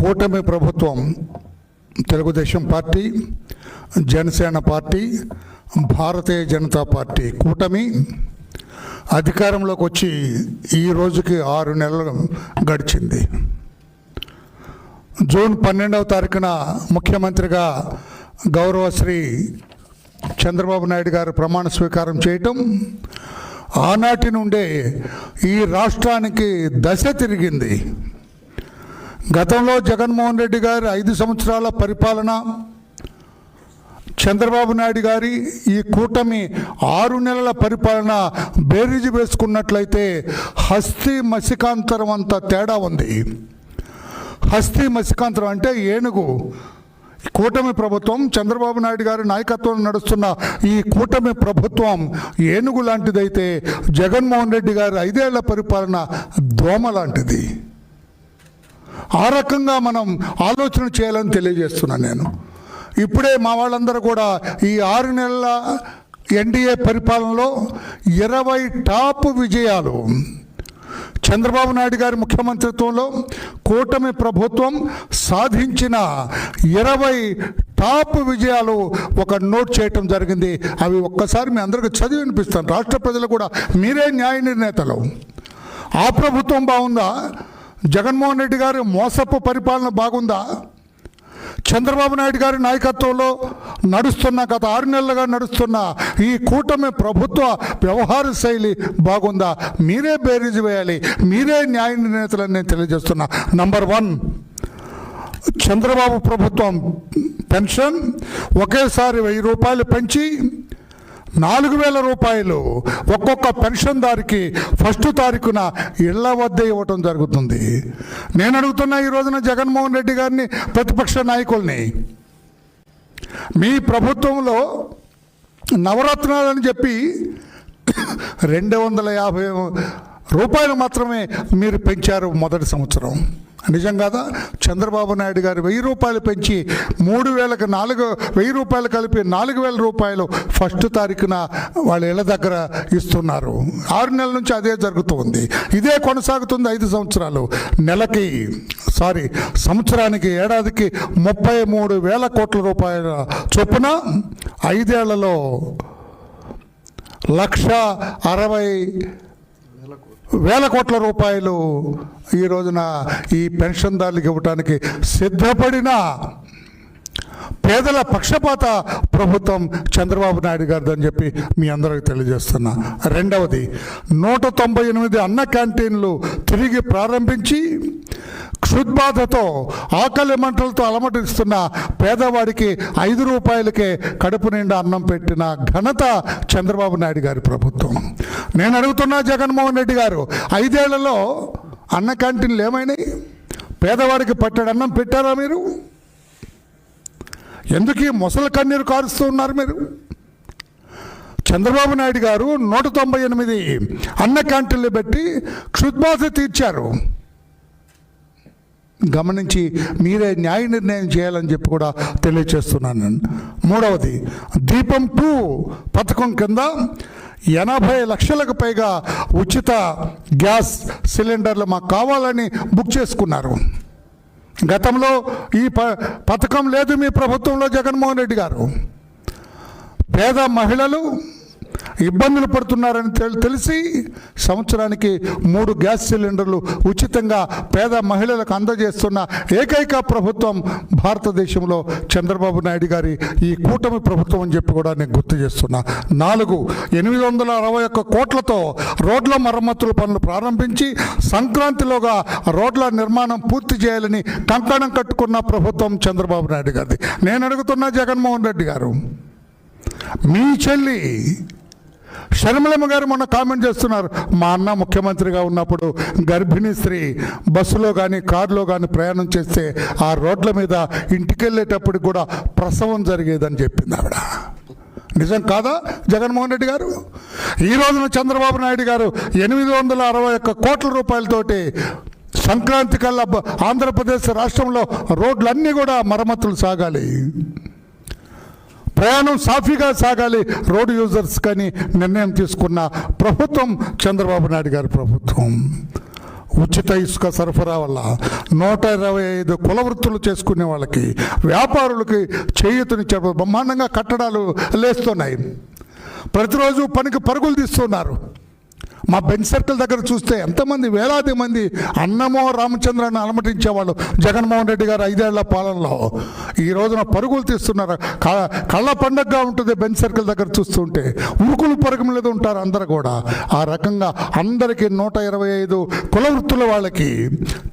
కూటమి ప్రభుత్వం Telugu Desam party Janasena party Bharatiya Janata party కూటమి అధికారంలోకి వచ్చి ఈ రోజుకి ఆరు నెలలు గడిచింది. జూన్ పన్నెండవ తారీఖున ముఖ్యమంత్రిగా గౌరవశ్రీ చంద్రబాబు నాయుడు గారు ప్రమాణ స్వీకారం చేయటం ఆనాటి నుండే ఈ రాష్ట్రానికి దశ తిరిగింది. గతంలో జగన్మోహన్ రెడ్డి గారి ఐదు సంవత్సరాల పరిపాలన చంద్రబాబు నాయుడు గారి ఈ కూటమి ఆరు నెలల పరిపాలన బేరీజు వేసుకున్నట్లయితే హస్తి మసికాంతరం అంత తేడా ఉంది. హస్తి మసికాంతరం అంటే ఏనుగు. కూటమి ప్రభుత్వం చంద్రబాబు నాయుడు గారి నాయకత్వం నడుస్తున్న ఈ కూటమి ప్రభుత్వం ఏనుగు లాంటిదైతే జగన్మోహన్ రెడ్డి గారి ఐదేళ్ళ పరిపాలన దోమ లాంటిది. ఆ రకంగా మనం ఆలోచన చేయాలని తెలియజేస్తున్నాను నేను. ఇప్పుడే మా వాళ్ళందరూ కూడా ఈ ఆరు నెలల ఎన్డీఏ పరిపాలనలో ఇరవై టాప్ విజయాలు. చంద్రబాబు నాయుడు గారి ముఖ్యమంత్రిత్వంలో కూటమి ప్రభుత్వం సాధించిన ఇరవై టాప్ విజయాలు ఒక నోట్ చేయటం జరిగింది. అవి ఒక్కసారి మీ అందరికీ చదివి వినిపిస్తాను. రాష్ట్ర ప్రజలు కూడా మీరే న్యాయ నిర్ణేతలు. ఆ ప్రభుత్వం బాగుందా? జగన్మోహన్ రెడ్డి గారి మోసపు పరిపాలన బాగుందా? చంద్రబాబు నాయుడు గారి నాయకత్వంలో నడుస్తున్న గత ఆరు నెలలుగా నడుస్తున్న ఈ కూటమి ప్రభుత్వ వ్యవహార శైలి బాగుందా? మీరే బేరీజు వేయాలి. మీరే న్యాయ నిర్ణేతలని నేను తెలియజేస్తున్నా. నంబర్ వన్ చంద్రబాబు ప్రభుత్వం పెన్షన్ ఒకేసారి వెయ్యి రూపాయలు పెంచి నాలుగు వేల రూపాయలు ఒక్కొక్క పెన్షన్దారికి ఫస్ట్ తారీఖున ఇళ్ళ వద్ద ఇవ్వటం జరుగుతుంది. నేను అడుగుతున్నా ఈ రోజున జగన్మోహన్ రెడ్డి గారిని ప్రతిపక్ష నాయకుల్ని మీ ప్రభుత్వంలో నవరత్నాలని చెప్పి రెండు వందల యాభై రూపాయలు మాత్రమే మీరు పెంచారు మొదటి సంవత్సరం. నిజం కాదా? చంద్రబాబు నాయుడు గారు వెయ్యి రూపాయలు పెంచి మూడు వేలకు నాలుగు వెయ్యి రూపాయలు కలిపి నాలుగు వేల రూపాయలు ఫస్ట్ తారీఖున వాళ్ళ ఇళ్ళ దగ్గర ఇస్తున్నారు. ఆరు నెలల నుంచి అదే జరుగుతుంది. ఇదే కొనసాగుతుంది ఐదు సంవత్సరాలు. నెలకి సారీ సంవత్సరానికి ఏడాదికి ముప్పై మూడు వేల కోట్ల రూపాయల చొప్పున ఐదేళ్ళలో లక్ష అరవై వేల కోట్ల రూపాయలు ఈ రోజున ఈ పెన్షన్దారులకు ఇవ్వడానికి సిద్ధపడిన పేదల పక్షపాత ప్రభుత్వం చంద్రబాబు నాయుడు గారిదని చెప్పి మీ అందరికి తెలియజేస్తున్నా. రెండవది నూట తొంభై ఎనిమిది అన్న క్యాంటీన్లు తిరిగి ప్రారంభించి క్షుద్బాధతో ఆకలి మంటలతో అలమటిస్తున్న పేదవాడికి ఐదు రూపాయలకే కడుపు నిండా అన్నం పెట్టిన ఘనత చంద్రబాబు నాయుడు గారి ప్రభుత్వం. నేను అడుగుతున్నా జగన్మోహన్ రెడ్డి గారు ఐదేళ్ళలో అన్న క్యాంటీన్లు ఏమైనాయి? పేదవాడికి పట్టడన్నం అన్నం పెట్టారా మీరు? ఎందుకు ఈ ముసలి కన్నీరు కారుస్తూ ఉన్నారు మీరు? చంద్రబాబు నాయుడు గారు నూట తొంభై ఎనిమిది అన్న క్యాంటీన్లు పెట్టి క్షుద్బాధ తీర్చారు. గమనించి మీరే న్యాయ నిర్ణయం చేయాలని చెప్పి కూడా తెలియచేస్తున్నాను. మూడవది దీపం టూ పథకం కింద ఎనభై లక్షలకు పైగా ఉచిత గ్యాస్ సిలిండర్లు మాకు కావాలని బుక్ చేసుకున్నారు. గతంలో ఈ ప పథకం లేదు మీ ప్రభుత్వంలో జగన్మోహన్ రెడ్డి గారు. పేద మహిళలు ఇబ్బందులు పడుతున్నారని తెలిసి సంవత్సరానికి మూడు గ్యాస్ సిలిండర్లు ఉచితంగా పేద మహిళలకు అందజేస్తున్న ఏకైక ప్రభుత్వం భారతదేశంలో చంద్రబాబు నాయుడు గారి ఈ కూటమి ప్రభుత్వం అని చెప్పి కూడా నేను గుర్తు చేస్తున్నా. నాలుగు ఎనిమిది వందల అరవై ఒక్క కోట్లతో రోడ్ల మరమ్మతుల పనులు ప్రారంభించి సంక్రాంతిలోగా రోడ్ల నిర్మాణం పూర్తి చేయాలని కంకణం కట్టుకున్న ప్రభుత్వం చంద్రబాబు నాయుడు గారిది. నేను అడుగుతున్నా జగన్మోహన్ రెడ్డి గారు మీ చెల్లి షర్మిలమ్మ గారు మొన్న కామెంట్ చేస్తున్నారు. మా అన్న ముఖ్యమంత్రిగా ఉన్నప్పుడు గర్భిణీ స్త్రీ బస్సులో కానీ కారులో కానీ ప్రయాణం చేస్తే ఆ రోడ్ల మీద ఇంటికి వెళ్ళేటప్పుడు కూడా ప్రసవం జరిగేదని చెప్పింది ఆవిడ. నిజం కాదా జగన్మోహన్ రెడ్డి గారు? ఈ రోజున చంద్రబాబు నాయుడు గారు ఎనిమిది వందల అరవై ఒక్క కోట్ల రూపాయలతోటి సంక్రాంతి కల్లా ఆంధ్రప్రదేశ్ రాష్ట్రంలో రోడ్లన్నీ కూడా మరమ్మతులు సాగాలి. ప్రయాణం సాఫీగా సాగాలి రోడ్డు యూజర్స్ కానీ నిర్ణయం తీసుకున్న ప్రభుత్వం చంద్రబాబు నాయుడు గారి ప్రభుత్వం. ఉచిత ఇసుక సరఫరా వల్ల నూట ఇరవై ఐదు కుల వృత్తులు చేసుకునే వాళ్ళకి వ్యాపారులకి చేయూతనిచ్చే బ్రహ్మాండంగా కట్టడాలు లేస్తున్నాయి. ప్రతిరోజు పనికి పరుగులు తీస్తున్నారు. మా బెంచ్ సర్కిల్ దగ్గర చూస్తే ఎంతమంది వేలాది మంది అన్నమో రామచంద్రాన్ని అలమటించేవాళ్ళు జగన్మోహన్ రెడ్డి గారు ఐదేళ్ళ పాలనలో. ఈ రోజున పరుగులు తీస్తున్నారు. క- కళ్ళ పండగగా ఉంటుంది బెంచ్ సర్కిల్ దగ్గర చూస్తుంటే. ఉరుకులు పరుగు మీద ఉంటారు అందరు కూడా. ఆ రకంగా అందరికీ నూట ఇరవై ఐదు కుల వృత్తుల వాళ్ళకి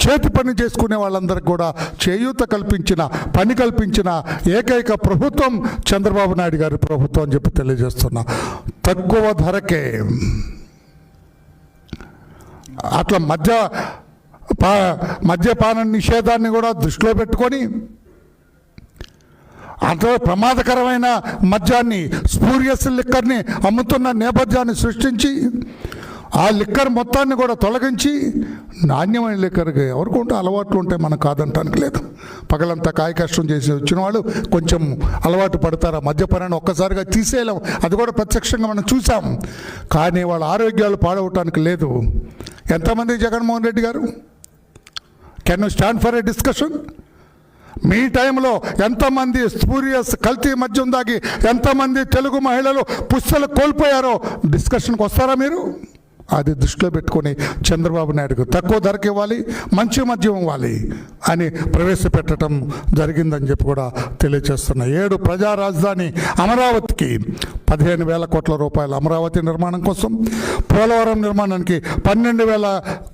చేతి పని చేసుకునే వాళ్ళందరికీ కూడా చేయూత కల్పించిన పని కల్పించిన ఏకైక ప్రభుత్వం చంద్రబాబు నాయుడు గారి ప్రభుత్వం అని చెప్పి తెలియజేస్తున్నా. తక్కువ ధరకే అట్లా మద్య పా మద్యపాన నిషేధాన్ని కూడా దృష్టిలో పెట్టుకొని అంత ప్రమాదకరమైన మద్యాన్ని స్పూరియస్ లిక్కర్ని అమ్ముతున్న నేపథ్యాన్ని సృష్టించి ఆ లిక్కర్ మొత్తాన్ని కూడా తొలగించి నాణ్యమైన లిక్కర్కి ఎవరికి ఉంటే అలవాట్లు ఉంటాయి మనం కాదంటానికి లేదు. పగలంతా కాయ కష్టం చేసి వచ్చిన వాళ్ళు కొంచెం అలవాటు పడతారు. మద్యపానాన్ని ఒక్కసారిగా తీసేయలేం అది కూడా ప్రత్యక్షంగా మనం చూసాం. కానీ వాళ్ళ ఆరోగ్యాలు పాడవటానికి లేదు. ఎంతమంది జగన్మోహన్ రెడ్డి గారు? Can you stand for a discussion మీ టైంలో ఎంతమంది స్పూరియస్ కల్తీ మద్యం దాగి ఎంతమంది తెలుగు మహిళలు పుస్తలు కోల్పోయారో డిస్కషన్కి వస్తారా మీరు? అది దృష్టిలో పెట్టుకొని చంద్రబాబు నాయుడుకు తక్కువ ధరకు ఇవ్వాలి మంచి మద్యం ఇవ్వాలి అని ప్రవేశపెట్టడం జరిగిందని చెప్పి కూడా తెలియజేస్తున్నా ఏడు ప్రజా రాజధాని అమరావతికి పదిహేను వేల కోట్ల రూపాయలు అమరావతి నిర్మాణం కోసం పోలవరం నిర్మాణానికి పన్నెండు వేల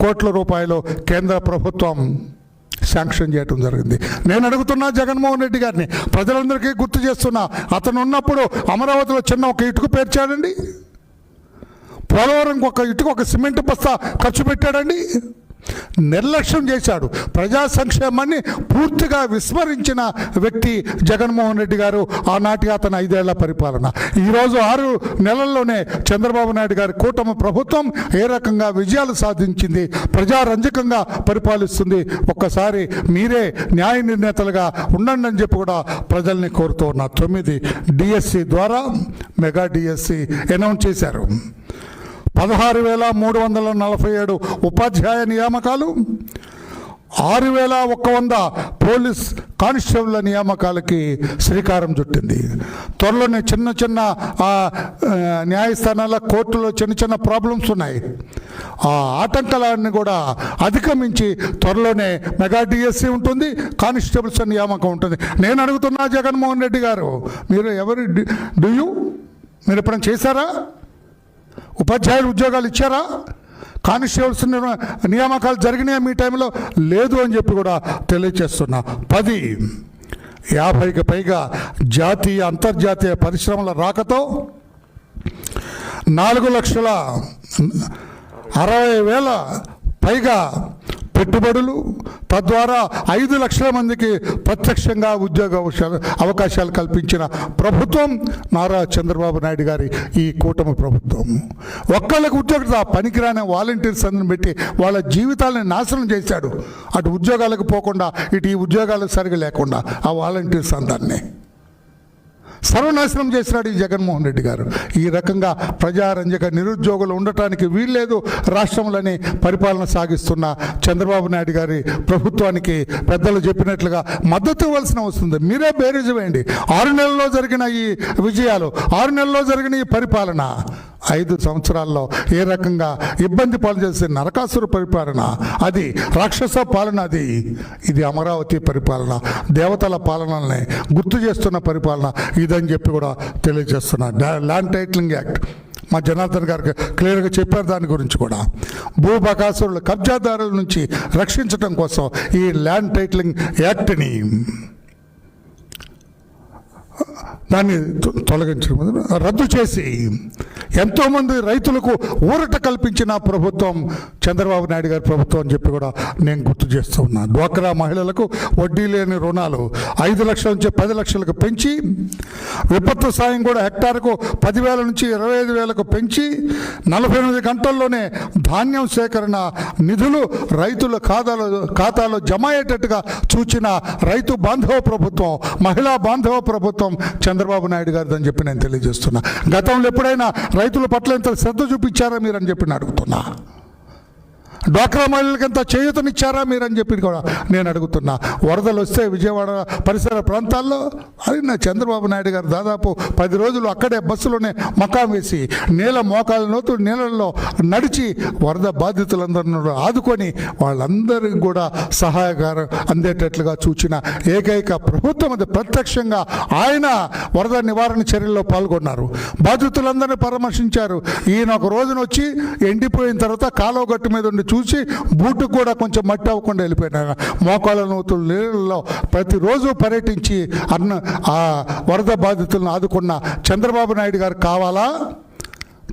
కోట్ల రూపాయలు కేంద్ర ప్రభుత్వం శాంక్షన్ చేయడం జరిగింది. నేను అడుగుతున్నా జగన్మోహన్ రెడ్డి గారిని ప్రజలందరికీ గుర్తు చేస్తున్నా అతను ఉన్నప్పుడు అమరావతిలో చిన్న ఒక ఇటుకు పేర్చాడండి. పోలవరంకి ఒక ఇటుకు ఒక సిమెంట్ బస్తా ఖర్చు పెట్టాడండి. నిర్లక్ష్యం చేశాడు. ప్రజా సంక్షేమాన్ని పూర్తిగా విస్మరించిన వ్యక్తి జగన్మోహన్ రెడ్డి గారు ఆనాటి అతని ఐదేళ్ళ పరిపాలన. ఈరోజు ఆరు నెలల్లోనే చంద్రబాబు నాయుడు గారి కూటమి ప్రభుత్వం ఏ రకంగా విజయాలు సాధించింది ప్రజారంజకంగా పరిపాలిస్తుంది ఒక్కసారి మీరే న్యాయ నిర్ణేతలుగా ఉండండి అని చెప్పి కూడా ప్రజల్ని కోరుతూ ఉన్నా తొమ్మిది డిఎస్సి ద్వారా మెగా డిఎస్సి అనౌన్స్ చేశారు. పదహారు వేల మూడు వందల నలభై ఏడు ఉపాధ్యాయ నియామకాలు ఆరు వేల ఒక్క వంద పోలీస్ కానిస్టేబుల్ నియామకాలకి శ్రీకారం చుట్టింది త్వరలోనే చిన్న చిన్న న్యాయస్థానాల కోర్టులో చిన్న చిన్న ప్రాబ్లమ్స్ ఉన్నాయి ఆ ఆటంకాలన్నీ కూడా అధిగమించి త్వరలోనే మెగా డిఎస్సి ఉంటుంది కానిస్టేబుల్స్ నియామకం ఉంటుంది నేను అడుగుతున్నా జగన్మోహన్ రెడ్డి గారు మీరు ఎవరు డూ యూ మీరు ఎప్పుడైనా చేశారా ఉపాధ్యాయులు ఉద్యోగాలు ఇచ్చారా? కానిస్టేబుల్స్ నియామకాలు జరిగినాయి మీ టైంలో? లేదు అని చెప్పి కూడా తెలియచేస్తున్నా. పది. యాభైకి పైగా జాతీయ అంతర్జాతీయ పరిశ్రమల రాకతో నాలుగు లక్షల అరవై వేల పైగా పెట్టుబడులు తద్వారా ఐదు లక్షల మందికి ప్రత్యక్షంగా ఉద్యోగ అవకాశాలు అవకాశాలు కల్పించిన ప్రభుత్వం నారా చంద్రబాబు నాయుడు గారి ఈ కూటమి ప్రభుత్వం. ఒక్కళ్ళకి ఉద్యోగ ఆ పనికిరాని వాలంటీర్స్ అందరిని పెట్టి వాళ్ళ జీవితాలను నాశనం చేశాడు. అటు ఉద్యోగాలకు పోకుండా ఇటు ఈ ఉద్యోగాలకు సరిగా లేకుండా ఆ వాలంటీర్స్ అందరినీ. సర్వనాశనం చేసినాడు ఈ జగన్మోహన్ రెడ్డి గారు. ఈ రకంగా ప్రజారంజక నిరుద్యోగులు ఉండటానికి వీల్లేదు. రాష్ట్రంలోని పరిపాలన సాగిస్తున్న చంద్రబాబు నాయుడు గారి ప్రభుత్వానికి పెద్దలు చెప్పినట్లుగా మద్దతు ఇవ్వాల్సిన వస్తుంది మీరే బేరీజ్ వేయండి. ఆరు నెలల్లో జరిగిన ఈ విజయాలు ఆరు నెలల్లో జరిగిన ఈ పరిపాలన ఐదు సంవత్సరాల్లో ఏ రకంగా ఇబ్బంది పాలు చేసే నరకాసుర పరిపాలన అది రాక్షస పాలన అది ఇది అమరావతి పరిపాలన దేవతల పాలనల్ని గుర్తు చేస్తున్న పరిపాలన ఇదని చెప్పి కూడా తెలియజేస్తున్నా. Land titling act. మా జనార్దన్ గారికి క్లియర్గా చెప్పారు దాని గురించి కూడా. భూబకాసురులు కబ్జాదారుల నుంచి రక్షించడం కోసం ఈ ల్యాండ్ టైటిలింగ్ యాక్ట్ని దాన్ని తొలగించడం రద్దు చేసి ఎంతోమంది రైతులకు ఊరట కల్పించిన ప్రభుత్వం చంద్రబాబు నాయుడు గారి ప్రభుత్వం అని చెప్పి కూడా నేను గుర్తు చేస్తూ ఉన్నాను డ్వాక్రా మహిళలకు వడ్డీ లేని రుణాలు ఐదు లక్షల నుంచి పది లక్షలకు పెంచి విపత్తు సాయం కూడా హెక్టార్కు పదివేల నుంచి ఇరవై ఐదు వేలకు పెంచి నలభై ఎనిమిది గంటల్లోనే ధాన్యం సేకరణ నిధులు రైతుల ఖాతాలో ఖాతాలో జమ అయ్యేటట్టుగా చూచిన రైతు బాంధవ ప్రభుత్వం మహిళా బాంధవ ప్రభుత్వం చంద్రబాబు నాయుడు గారిది అని చెప్పి నేను తెలియజేస్తున్నా. గతంలో ఎప్పుడైనా రైతుల పట్ల ఎంత శ్రద్ధ చూపించారా మీరు అని చెప్పి నేను అడుగుతున్నా. డ్వాక్రా మహిళలకి ఎంత చేయూతనిచ్చారా మీరని చెప్పి కూడా నేను అడుగుతున్నా. వరదలు వస్తే విజయవాడ పరిసర ప్రాంతాల్లో అది నా చంద్రబాబు నాయుడు గారు దాదాపు పది రోజులు అక్కడే బస్సులోనే మకాం వేసి నీళ్ళ మోకాలు నోతు నీళ్ళల్లో నడిచి వరద బాధితులందరినీ ఆదుకొని వాళ్ళందరికీ కూడా సహాయకారం అందేటట్లుగా చూచిన ఏకైక ప్రభుత్వం అది. ప్రత్యక్షంగా ఆయన వరద నివారణ చర్యల్లో పాల్గొన్నారు. బాధితులందరినీ పరామర్శించారు. ఈయన ఒక రోజున వచ్చి ఎండిపోయిన తర్వాత కాలువ గట్టు మీద ఉండి చూసి బూటు కూడా కొంచెం మట్టి అవ్వకుండా వెళ్ళిపోయినారు మోకాళ్ళ నూతులు నీళ్ళలో ప్రతిరోజు పర్యటించి అన్న ఆ వరద బాధితులను ఆదుకున్న చంద్రబాబు నాయుడు గారు కావాలా?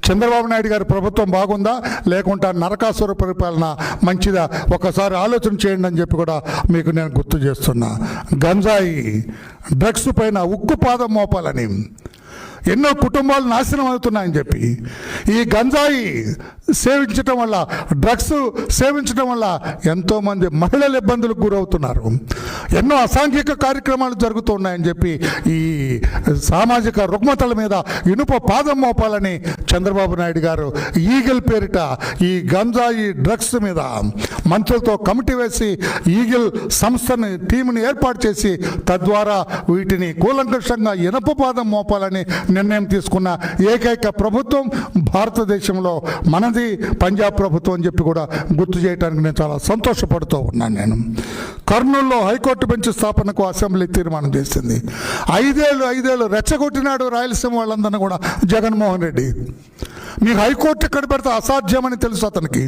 చంద్రబాబు నాయుడు గారి ప్రభుత్వం బాగుందా? లేకుంటే నరకాసుర పరిపాలన మంచిదా? ఒకసారి ఆలోచన చేయండి అని చెప్పి కూడా మీకు నేను గుర్తు చేస్తున్నా. గంజాయి డ్రగ్స్ పైన ఉక్కు పాదం మోపాలని ఎన్నో కుటుంబాలు నాశనం అవుతున్నాయని చెప్పి ఈ గంజాయి సేవించటం వల్ల డ్రగ్స్ సేవించడం వల్ల ఎంతోమంది మహిళలు ఇబ్బందులకు గురవుతున్నారు. ఎన్నో అసాంఘిక కార్యక్రమాలు జరుగుతున్నాయని చెప్పి ఈ సామాజిక రుగ్మతల మీద ఇనుప పాదం మోపాలని చంద్రబాబు నాయుడు గారు ఈగిల్ పేరిట ఈ గంజాయి డ్రగ్స్ మీద మంత్రులతో కమిటీ వేసి ఈగిల్ సంస్థని టీంని ఏర్పాటు చేసి తద్వారా వీటిని కూలంకషంగా ఇనప పాదం మోపాలని నిర్ణయం తీసుకున్న ఏకైక ప్రభుత్వం భారతదేశంలో మనది పంజాబ్ ప్రభుత్వం అని చెప్పి కూడా గుర్తు చేయడానికి నేను చాలా సంతోషపడుతూ ఉన్నాను నేను. కర్నూలులో హైకోర్టు బెంచ్ స్థాపనకు అసెంబ్లీ తీర్మానం చేసింది. ఐదేళ్ళు ఐదేళ్ళు రెచ్చగొట్టినాడు రాయలసీమ వాళ్ళందరినీ కూడా జగన్మోహన్ రెడ్డి. మీకు హైకోర్టు ఎక్కడ పెడితే అసాధ్యమని తెలుసు అతనికి.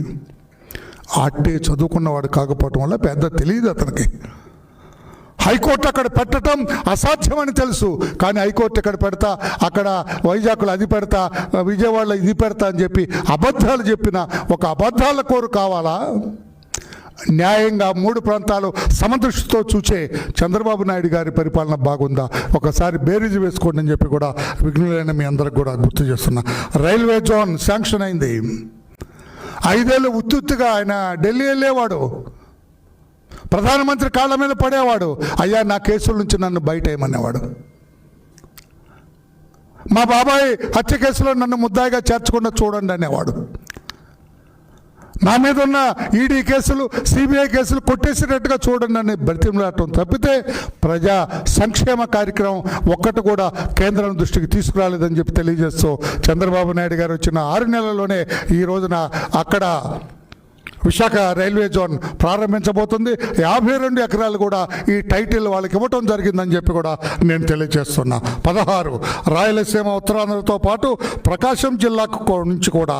అట్టే చదువుకున్నవాడు కాకపోవటం వల్ల పెద్ద తెలియదు అతనికి. హైకోర్టు అక్కడ పెట్టడం అసాధ్యమని తెలుసు. కానీ హైకోర్టు ఎక్కడ పెడతా? అక్కడ వైజాగ్లో అది పెడతా విజయవాడలో ఇది పెడతా అని చెప్పి అబద్ధాలు చెప్పిన ఒక అబద్ధాల కోరు కావాలా? న్యాయంగా మూడు ప్రాంతాలు సమదృష్టితో చూచే చంద్రబాబు నాయుడు గారి పరిపాలన బాగుందా? ఒకసారి బేరీజు వేసుకోండి అని చెప్పి కూడా విఘ్నులైన మీ అందరికి కూడా గుర్తు చేస్తున్నా. రైల్వే జోన్ శాంక్షన్ అయింది. ఐదేళ్ళు ఉత్తుత్తుగా ఆయన ఢిల్లీ వెళ్ళేవాడు. ప్రధానమంత్రి కాళ్ళ మీద పడేవాడు. అయ్యా నా కేసుల నుంచి నన్ను బయట వేయమనేవాడు మా బాబాయ్ హత్య కేసులో నన్ను ముద్దాయిగా చేర్చకుండా చూడండి అనేవాడు. నా మీద ఉన్న ఈడీ కేసులు సిబిఐ కేసులు కొట్టేసేటట్టుగా చూడండి అని బ్రతిమలాడటం తప్పితే ప్రజా సంక్షేమ కార్యక్రమం ఒక్కటి కూడా కేంద్రం దృష్టికి తీసుకురాలేదని చెప్పి తెలియజేస్తూ చంద్రబాబు నాయుడు గారు వచ్చిన ఆరు నెలల్లోనే ఈ రోజున అక్కడ విశాఖ రైల్వే జోన్ ప్రారంభించబోతుంది. యాభై రెండు ఎకరాలు కూడా ఈ టైటిల్ వాళ్ళకి ఇవ్వటం జరిగిందని చెప్పి కూడా నేను తెలియజేస్తున్నా. పదహారు రాయలసీమ ఉత్తరాంధ్రతో పాటు ప్రకాశం జిల్లాకు నుంచి కూడా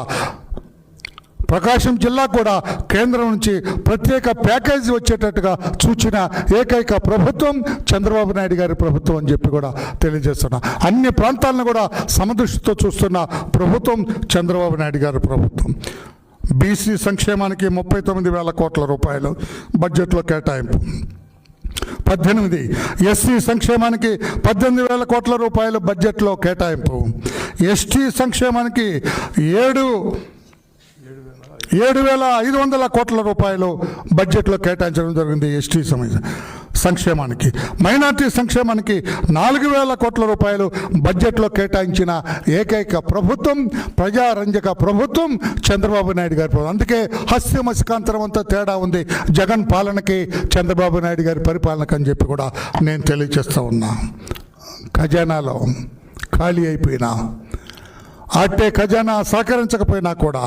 ప్రకాశం జిల్లా కూడా కేంద్రం నుంచి ప్రత్యేక ప్యాకేజీ వచ్చేటట్టుగా చూచిన ఏకైక ప్రభుత్వం చంద్రబాబు నాయుడు గారి ప్రభుత్వం అని చెప్పి కూడా తెలియజేస్తున్నా. అన్ని ప్రాంతాలను కూడా సమదృష్టితో చూస్తున్న ప్రభుత్వం చంద్రబాబు నాయుడు గారి ప్రభుత్వం. బీసీ సంక్షేమానికి ముప్పై తొమ్మిది వేల కోట్ల రూపాయలు బడ్జెట్లో కేటాయింపు. పద్దెనిమిది ఎస్సీ సంక్షేమానికి పద్దెనిమిది వేల కోట్ల రూపాయలు బడ్జెట్లో కేటాయింపు. ఎస్టీ సంక్షేమానికి ఏడు ఏడు వేల ఐదు వందల కోట్ల రూపాయలు బడ్జెట్లో కేటాయించడం జరిగింది ఎస్టీ సమస్య సంక్షేమానికి. మైనార్టీ సంక్షేమానికి నాలుగు వేల కోట్ల రూపాయలు బడ్జెట్లో కేటాయించిన ఏకైక ప్రభుత్వం ప్రజారంజక ప్రభుత్వం చంద్రబాబు నాయుడు గారి ప్రభుత్వం. అందుకే హస్యమసికాంతరం అంతా తేడా ఉంది. జగన్ పాలనకి చంద్రబాబు నాయుడు గారి పరిపాలనకు అని చెప్పి కూడా నేను తెలియజేస్తూ ఉన్నా. ఖజానాలో ఖాళీ అయిపోయినా అట్టే ఖజానా సహకరించకపోయినా కూడా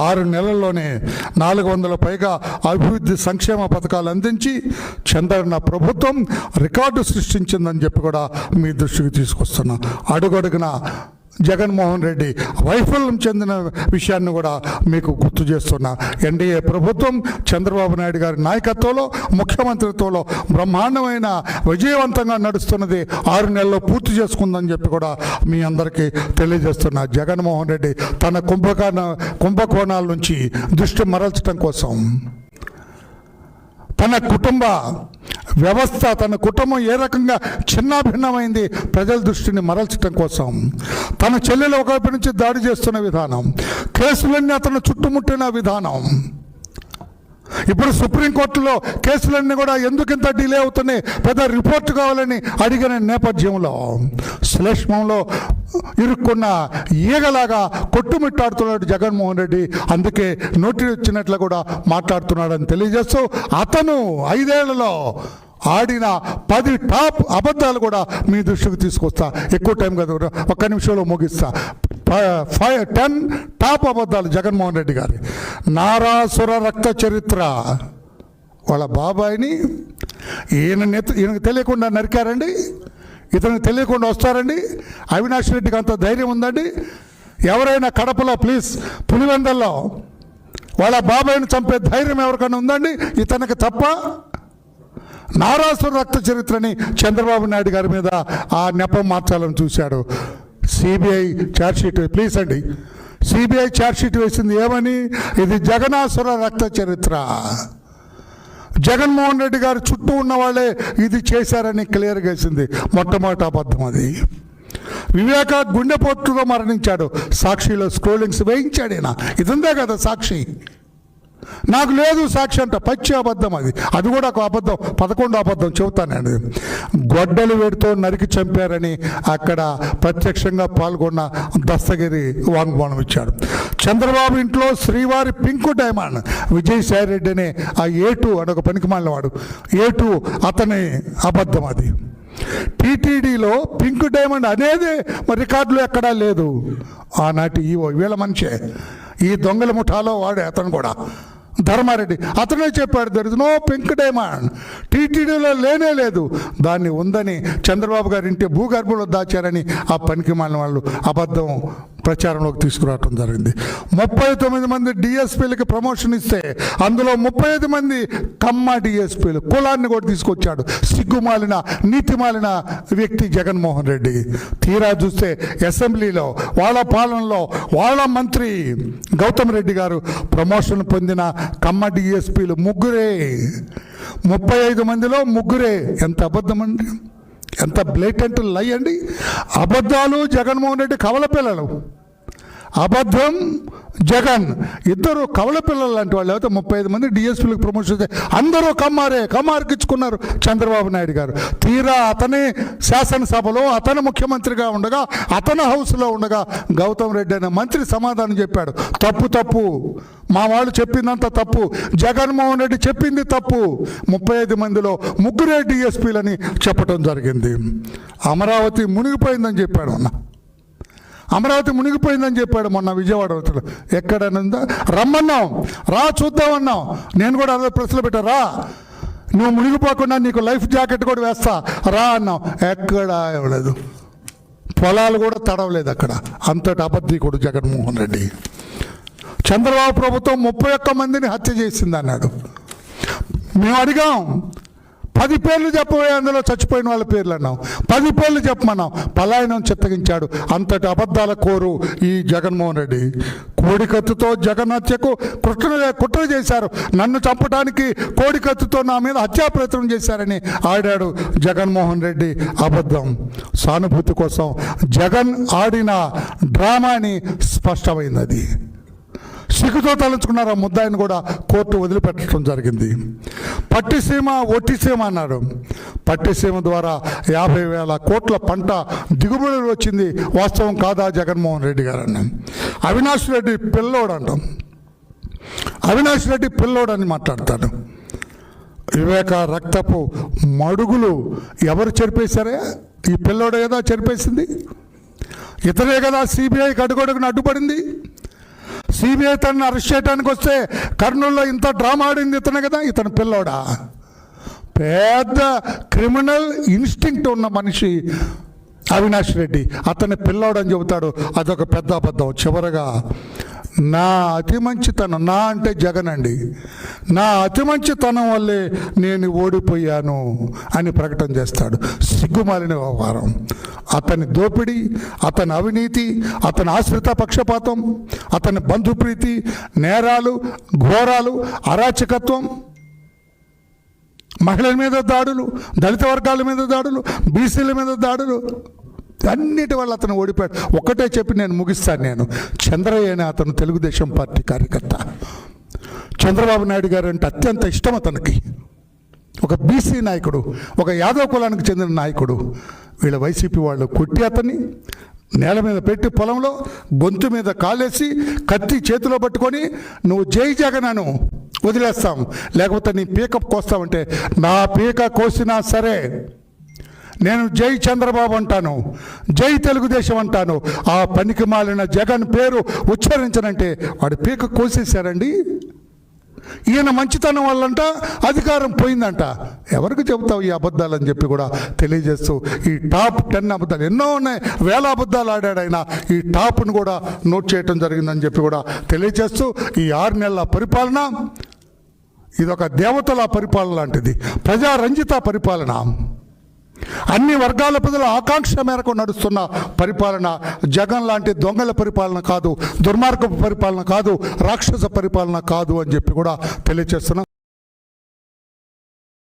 ఆరు నెలల్లోనే నాలుగు వందల పైగా అభివృద్ధి సంక్షేమ పథకాలు అందించి చంద్రన్న ప్రభుత్వం రికార్డు సృష్టించిందని చెప్పి కూడా మీ దృష్టికి తీసుకొస్తున్నా. అడుగడుగున జగన్మోహన్ రెడ్డి వైఫల్యం చెందిన విషయాన్ని కూడా మీకు గుర్తు చేస్తున్నా. ఎన్డీఏ ప్రభుత్వం చంద్రబాబు నాయుడు గారి నాయకత్వంలో ముఖ్యమంత్రిత్వంలో బ్రహ్మాండమైన విజయవంతంగా నడుస్తున్నది ఆరు నెలల్లో పూర్తి చేసుకుందని చెప్పి కూడా మీ అందరికీ తెలియజేస్తున్నా. జగన్మోహన్ రెడ్డి తన కుంభకోణ కుంభకోణాల నుంచి దృష్టి మరల్చడం కోసం తన కుటుంబ వ్యవస్థ తన కుటుంబం ఏ రకంగా చిన్నాభిన్నమైంది ప్రజల దృష్టిని మరల్చడం కోసం. తన చెల్లెలు ఒకవైపు నుంచి దాడి చేస్తున్న విధానం కేసులన్నీ అతను చుట్టుముట్టిన విధానం. ఇప్పుడు సుప్రీంకోర్టులో కేసులన్నీ కూడా ఎందుకు ఇంత డిలే అవుతున్నాయి? పెద్ద రిపోర్ట్ కావాలని అడిగిన నేపథ్యంలో శ్లేష్మంలో ఇరుక్కున్న ఈగలాగా కొట్టుమిట్టాడుతున్నాడు జగన్మోహన్ రెడ్డి. అందుకే నోటి వచ్చినట్లు కూడా మాట్లాడుతున్నాడని తెలియజేస్తూ అతను ఐదేళ్ళలో ఆడిన పది టాప్ అబద్ధాలు కూడా మీ దృష్టికి తీసుకొస్తా. ఎక్కువ టైం కదా ఒక్క నిమిషంలో ముగిస్తా. ఫైవ్ టెన్ టాప్ అబద్ధాలు జగన్మోహన్ రెడ్డి గారి. నారాసుర రక్త చరిత్ర. వాళ్ళ బాబాయిని ఈయన నెత్త ఈయనకు తెలియకుండా నరికారండి. ఇతనికి తెలియకుండా వస్తారండి. అవినాష్ రెడ్డికి అంత ధైర్యం ఉందండి. ఎవరైనా కడపలో ప్లీజ్ పులివెందల్లో వాళ్ళ బాబాయిని చంపే ధైర్యం ఎవరికైనా ఉందండి? ఇతనికి తప్ప నారాసుర రక్త చరిత్రని చంద్రబాబు నాయుడు గారి మీద ఆ నెపం మార్చాలని చూశాడు. సిబిఐ ఛార్జ్షీట్ ప్లీజ్ అండి. సిబిఐ ఛార్జ్షీట్ వేసింది ఏమని? ఇది జగనాసుర రక్త చరిత్ర. జగన్మోహన్ రెడ్డి గారు చుట్టూ ఉన్న వాళ్ళే ఇది చేశారని క్లియర్గా వేసింది మొట్టమొదటి అబద్ధం అది. వివేక గుండెపోటుతో మరణించాడు. సాక్షిలో స్క్రోలింగ్స్ వేయించాడు ఈయన. ఇదందే కదా సాక్షి. నాకు లేదు సాక్షి అంట. పచ్చి అబద్ధం అది. అది కూడా ఒక అబద్ధం. పదకొండు అబద్ధం చెబుతానండి గొడ్డలు వేడితో నరికి చంపారని అక్కడ ప్రత్యక్షంగా పాల్గొన్న దస్తగిరి వాంగ్మూలం ఇచ్చాడు. చంద్రబాబు ఇంట్లో శ్రీవారి పింకు డైమండ్. విజయసాయి రెడ్డి అనే ఆ ఏటు అని ఒక పనికి వాడు. ఏటు అతని అబద్ధం అది. టీటీడీలో పింక్ డైమండ్ అనేది మరి రికార్డులు ఎక్కడా లేదు. ఆనాటి ఈవో వీళ్ళ మనిషే. ఈ దొంగల ముఠాలో వాడే అతను కూడా. ధర్మారెడ్డి. అతనే చెప్పాడు there is no pink diamond టీటీడీలో లేనే లేదు. దాన్ని ఉందని చంద్రబాబు గారి ఇంటి భూగర్భంలో దాచారని ఆ పనికి మాలిన వాళ్ళు అబద్ధం ప్రచారంలోకి తీసుకురావడం జరిగింది. ముప్పై తొమ్మిది మంది డిఎస్పీలకి ప్రమోషన్ ఇస్తే అందులో ముప్పై ఐదు మంది కమ్మ డిఎస్పీలు కులాన్ని కూడా తీసుకొచ్చాడు. సిగ్గుమాలిన నీతిమాలిన వ్యక్తి జగన్మోహన్ రెడ్డి. తీరా చూస్తే అసెంబ్లీలో వాళ్ళ పాలనలో వాళ్ళ మంత్రి గౌతమ్ రెడ్డి గారు ప్రమోషన్ పొందిన కమ్మ డిఎస్పీలు ముగ్గురే. ముప్పై ఐదు మందిలో ముగ్గురే. ఎంత అబద్ధం అండి ఎంత బ్లేటెంట్ లై అండి? అబద్ధాలు జగన్మోహన్ రెడ్డి కవల పిల్లలు. అబద్ధం జగన్. ఇద్దరు కవల పిల్లలు లాంటి వాళ్ళు. అయితే ముప్పై ఐదు మంది డిఎస్పీలకు ప్రమోషన్ చేస్తే అందరూ కమ్మారే కమ్మార్కిచ్చుకున్నారు చంద్రబాబు నాయుడు గారు. తీరా అతనే శాసనసభలో అతను ముఖ్యమంత్రిగా ఉండగా అతను హౌస్లో ఉండగా గౌతమ్ రెడ్డి అనే మంత్రి సమాధానం చెప్పాడు. తప్పు తప్పు. మా వాళ్ళు చెప్పిందంత తప్పు. జగన్మోహన్ రెడ్డి చెప్పింది తప్పు. ముప్పై ఐదు మందిలో ముగ్గురే డిఎస్పీలని చెప్పడం జరిగింది. అమరావతి మునిగిపోయిందని చెప్పాడు అన్న. అమరావతి మునిగిపోయిందని చెప్పాడు మొన్న విజయవాడ వచ్చాడు ఎక్కడనుందా రమ్మన్నాం రా చూద్దామన్నాం నేను కూడా అదే ప్రశ్నలు పెట్టా రా. నువ్వు మునిగిపోకుండా నీకు లైఫ్ జాకెట్ కూడా వేస్తా రా అన్నాం ఎక్కడ ఇవ్వలేదు పొలాలు కూడా తడవలేదు అక్కడ. అంతటి అబద్ధికుడు జగన్మోహన్ రెడ్డి. చంద్రబాబు ప్రభుత్వం ముప్పై ఒక్క మందిని హత్య చేసింది అన్నాడు మేము అడిగాం పది పేర్లు చెప్పబోయే అందులో చచ్చిపోయిన వాళ్ళ పేర్లు అన్నాం పది పేర్లు చెప్పమన్నాం పలాయనం చిత్తగించాడు. అంతటి అబద్ధాల కోరు ఈ జగన్మోహన్ రెడ్డి. కోడికత్తుతో జగన్ హత్యకు కుట్ర కుట్ర చేశారు. నన్ను చంపడానికి కోడికత్తుతో నా మీద హత్యా ప్రయత్నం చేశారని ఆడాడు జగన్మోహన్ రెడ్డి అబద్ధం. సానుభూతి కోసం జగన్ ఆడిన డ్రామాని స్పష్టమైంది అది సిగ్గుతో తలంచుకున్నారు ఆ ముద్దాయిని కూడా కోర్టు వదిలిపెట్టడం జరిగింది. పట్టిసీమ ఒట్టిసీమ అన్నాడు పట్టిసీమ ద్వారా యాభై వేల కోట్ల పంట దిగుబడి వచ్చింది. వాస్తవం కాదా? జగన్మోహన్ రెడ్డి గారు అన్నాం. అవినాష్ రెడ్డి పిల్లోడు అంటాం. అవినాష్ రెడ్డి పిల్లోడు అని మాట్లాడతాడు వివేక రక్తపు మడుగులు ఎవరు చెరిపేశారే? ఈ పిల్లోడే కదా చెరిపేసింది. ఇతరే కదా సిబిఐకి అడుగడుగున అడ్డుపడింది సిబిఐ తనని అరెస్ట్ చేయడానికి వస్తే కర్నూలులో ఇంత డ్రామా ఆడింది ఇతనే కదా? ఇతను పిల్లోడా? పెద్ద క్రిమినల్ ఇన్స్టింక్ట్ ఉన్న మనిషి అవినాష్ రెడ్డి. అతని పిల్లోడని చెబుతాడు. అదొక పెద్ద అబద్ధం. చివరగా నా అతి మంచితనం నా అంటే జగన్ అండి నా అతి మంచితనం వల్లే నేను ఓడిపోయాను అని ప్రకటన చేస్తాడు. సిగ్గుమాలిన వ్యవహారం. అతని దోపిడీ అతని అవినీతి అతని ఆశ్రిత పక్షపాతం అతని బంధుప్రీతి నేరాలు ఘోరాలు అరాచకత్వం మహిళల మీద దాడులు దళిత వర్గాల మీద దాడులు బీసీల మీద దాడులు అన్నిటి వల్ల అతను ఓడిపోయాడు. ఒకటే చెప్పి నేను ముగిస్తాను నేను. చంద్రయ్య అనే అతను తెలుగుదేశం పార్టీ కార్యకర్త. చంద్రబాబు నాయుడు గారు అంటే అత్యంత ఇష్టం అతనికి. ఒక బీసీ నాయకుడు ఒక యాదవ కులానికి చెందిన నాయకుడు. వీళ్ళ వైసీపీ వాళ్ళు కొట్టి అతన్ని నేల మీద పెట్టి పొలంలో గొంతు మీద కాలేసి కత్తి చేతిలో పట్టుకొని నువ్వు జై జగనను వదిలేస్తాం. లేకపోతే నీ పీకప్ కోస్తామంటే నా పీక కోసినా సరే నేను జై చంద్రబాబు అంటాను జై తెలుగుదేశం అంటాను. ఆ పనికి మాలిన జగన్ పేరు ఉచ్చరించనంటే వాడి పీక కోసేశారండి. ఈయన మంచితనం వల్లంట అధికారం పోయిందంట. ఎవరికి చెబుతావు ఈ అబద్ధాలు అని చెప్పి కూడా తెలియజేస్తూ ఈ టాప్ టెన్ అబద్ధాలు ఎన్నో ఉన్నాయి. వేల అబద్ధాలు ఆడాడు ఆయన. ఈ టాప్ను కూడా నోట్ చేయటం జరిగిందని చెప్పి కూడా తెలియజేస్తూ ఈ ఆరు నెలల పరిపాలన ఇదొక దేవతల పరిపాలన లాంటిది. ప్రజారంజిత పరిపాలన. అన్ని వర్గాల ప్రజల ఆకాంక్ష మేరకు నడుస్తున్న పరిపాలన జగన్ లాంటి దొంగల పరిపాలన కాదు దుర్మార్గపు పరిపాలన కాదు రాక్షస పరిపాలన కాదు అని చెప్పి కూడా తెలియజేస్తున్నాం